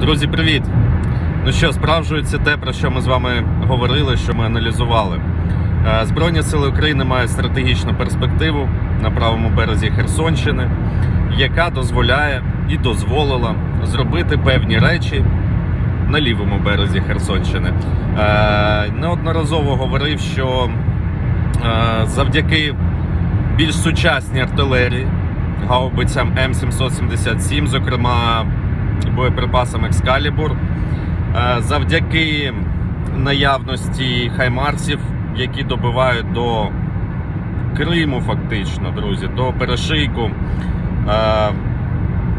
Друзі, привіт! Ну що, справжується те, про що ми з вами говорили, що ми аналізували. Е, Збройні сили України мають стратегічну перспективу на правому березі Херсонщини, яка дозволяє і дозволила зробити певні речі на лівому березі Херсонщини. Е, Неодноразово говорив, що е, завдяки більш сучасній артилерії, гаубицям М777, зокрема боєприпасам Екскалібур, е, завдяки наявності хаймарсів, які добивають до Криму, фактично, друзі, до перешийку. Е,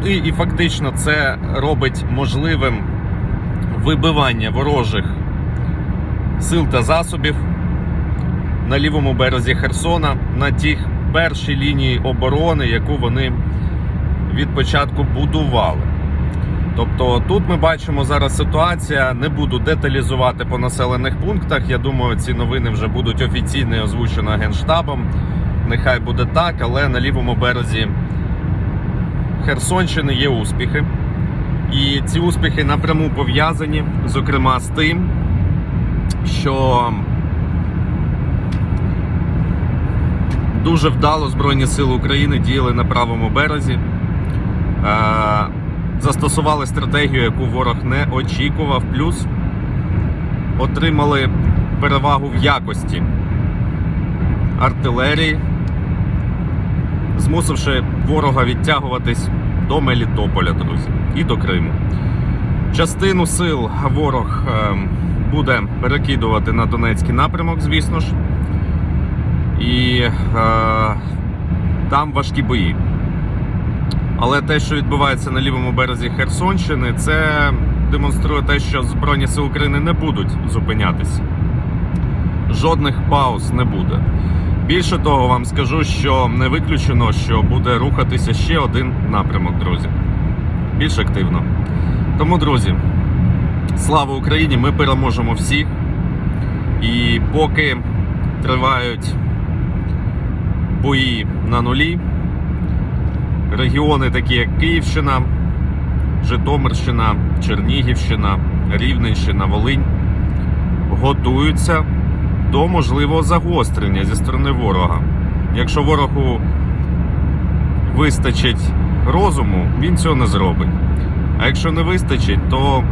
І, і фактично це робить можливим вибивання ворожих сил та засобів на лівому березі Херсона на тих першій лінії оборони, яку вони від початку будували. Тобто тут ми бачимо зараз ситуація. Не буду деталізувати по населених пунктах. Я думаю, ці новини вже будуть офіційно і озвучено генштабом. Нехай буде так, але на лівому березі Херсонщини є успіхи. І ці успіхи напряму пов'язані, зокрема, з тим, що дуже вдало Збройні Сили України діяли на правому березі. Застосували стратегію, яку ворог не очікував, плюс отримали перевагу в якості артилерії, змусивши ворога відтягуватись до Мелітополя, друзі, і до Криму. Частину сил ворог е, буде перекидувати на Донецький напрямок, звісно ж. І е, там важкі бої. Але те, що відбувається на лівому березі Херсонщини, це демонструє те, що Збройні Сили України не будуть зупинятися. Жодних пауз не буде. Більше того, вам скажу, що не виключено, що буде рухатися ще один напрямок, друзі. Більш активно. Тому, друзі, слава Україні! Ми переможемо всіх. І поки тривають бої на нулі, регіони, такі як Київщина, Житомирщина, Чернігівщина, Рівненщина, Волинь, готуються до можливого загострення зі сторони ворога. Якщо ворогу вистачить розуму, він цього не зробить. А якщо не вистачить, то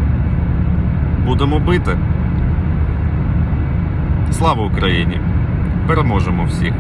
будемо бити. Слава Україні! Переможемо всіх!